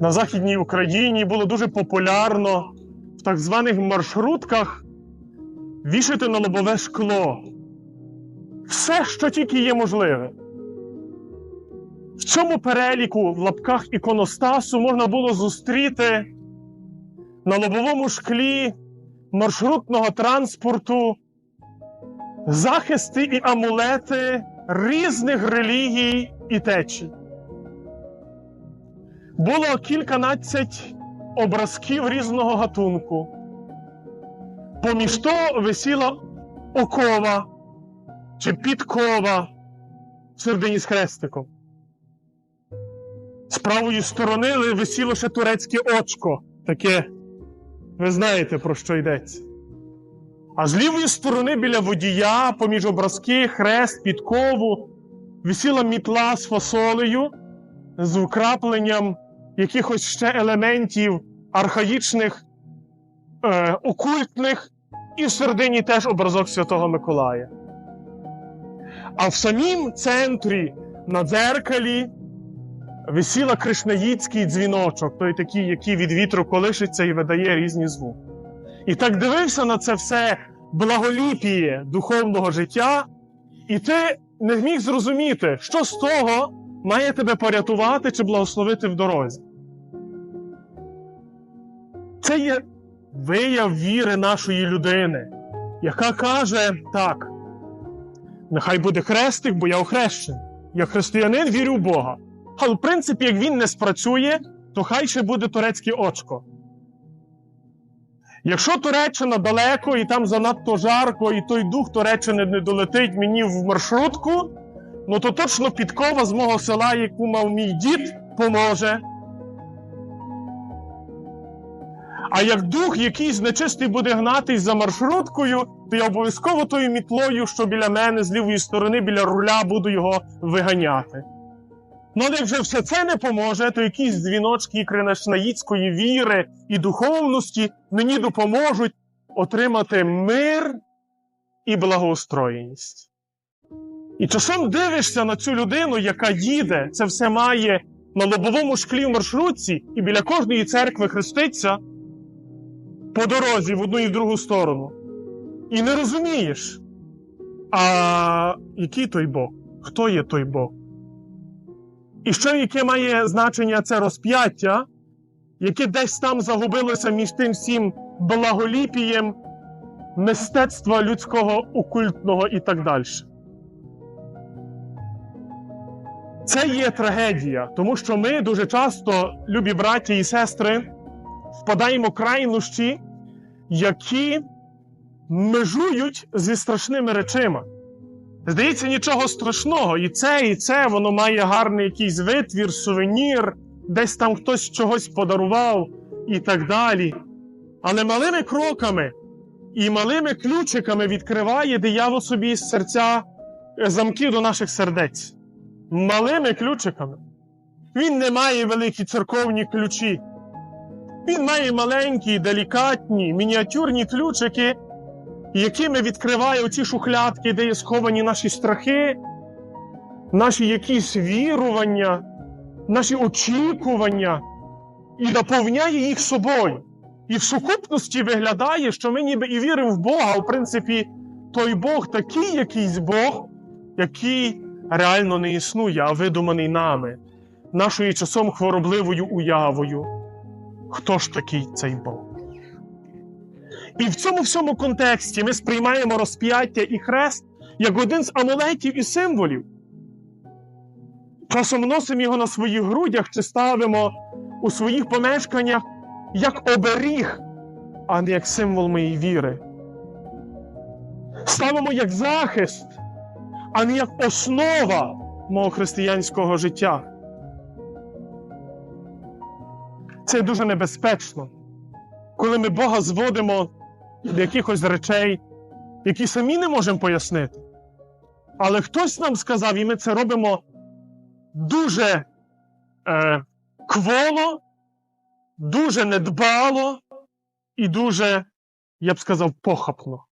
на Західній Україні було дуже популярно в так званих маршрутках вішати на лобове шкло. Все, що тільки є можливе. В цьому переліку в лапках іконостасу можна було зустріти на лобовому шклі маршрутного транспорту захисти і амулети різних релігій і течій. Було кільканадцять образків різного гатунку. Поміж то висіла окова чи підкова в середині з хрестиком. З правої сторони висіло ще турецьке очко. Таке, ви знаєте, про що йдеться. А з лівої сторони біля водія, поміж образки, хрест, підкову, висіла мітла з фасолею, з вкрапленням якихось ще елементів архаїчних, е, окультних, і в середині теж образок Святого Миколая. А в самім центрі на дзеркалі висіла кришнаїцький дзвіночок, той такий, який від вітру колишиться і видає різні звуки. І так дивився на це все благоліпіє духовного життя, і ти не міг зрозуміти, що з того має тебе порятувати чи благословити в дорозі. Це є вияв віри нашої людини, яка каже так: нехай буде хрестик, бо я охрещений. Я християнин вірю в Бога. Але в принципі, як він не спрацює, то хай ще буде турецьке очко. Якщо Туреччина далеко і там занадто жарко, і той дух Туреччини не долетить мені в маршрутку, ну то точно підкова з мого села, яку мав мій дід, поможе. А як дух якийсь нечистий буде гнатись за маршруткою, то я обов'язково тою мітлою, що біля мене з лівої сторони, біля руля, буду його виганяти. Ну, але як вже все це не поможе, то якісь дзвіночки кринашнаїцької віри і духовності мені допоможуть отримати мир і благоустроєність. І часом дивишся на цю людину, яка їде, це все має на лобовому шклі в маршрутці, і біля кожної церкви хреститься по дорозі в одну і в другу сторону. І не розумієш, а який той Бог? Хто є той Бог? І що яке має значення це розп'яття, яке десь там загубилося між тим всім благоліпієм мистецтва людського окультного і так далі. Це є трагедія, тому що ми дуже часто, любі браті і сестри, впадаємо в крайнощі, які межують зі страшними речима. Здається, нічого страшного. І це, і це воно має гарний якийсь витвір, сувенір, десь там хтось чогось подарував і так далі. Але малими кроками і малими ключиками відкриває диявол собі з серця е, замки до наших сердець. Малими ключиками. Він не має великі церковні ключі. Він має маленькі, делікатні, мініатюрні ключики якими відкриває оці шухлядки, де є сховані наші страхи, наші якісь вірування, наші очікування, і наповняє їх собою. І в сукупності виглядає, що ми ніби і віримо в Бога, в принципі, той Бог такий якийсь Бог, який реально не існує, а видуманий нами, нашою часом хворобливою уявою. Хто ж такий цей Бог? І в цьому всьому контексті ми сприймаємо розп'яття і хрест як один з амулетів і символів. Часом носимо його на своїх грудях чи ставимо у своїх помешканнях як оберіг, а не як символ моєї віри. Ставимо як захист, а не як основа мого християнського життя. Це дуже небезпечно, коли ми Бога зводимо до якихось речей, які самі не можемо пояснити. Але хтось нам сказав, і ми це робимо дуже е, кволо, дуже недбало і дуже, я б сказав, похапно.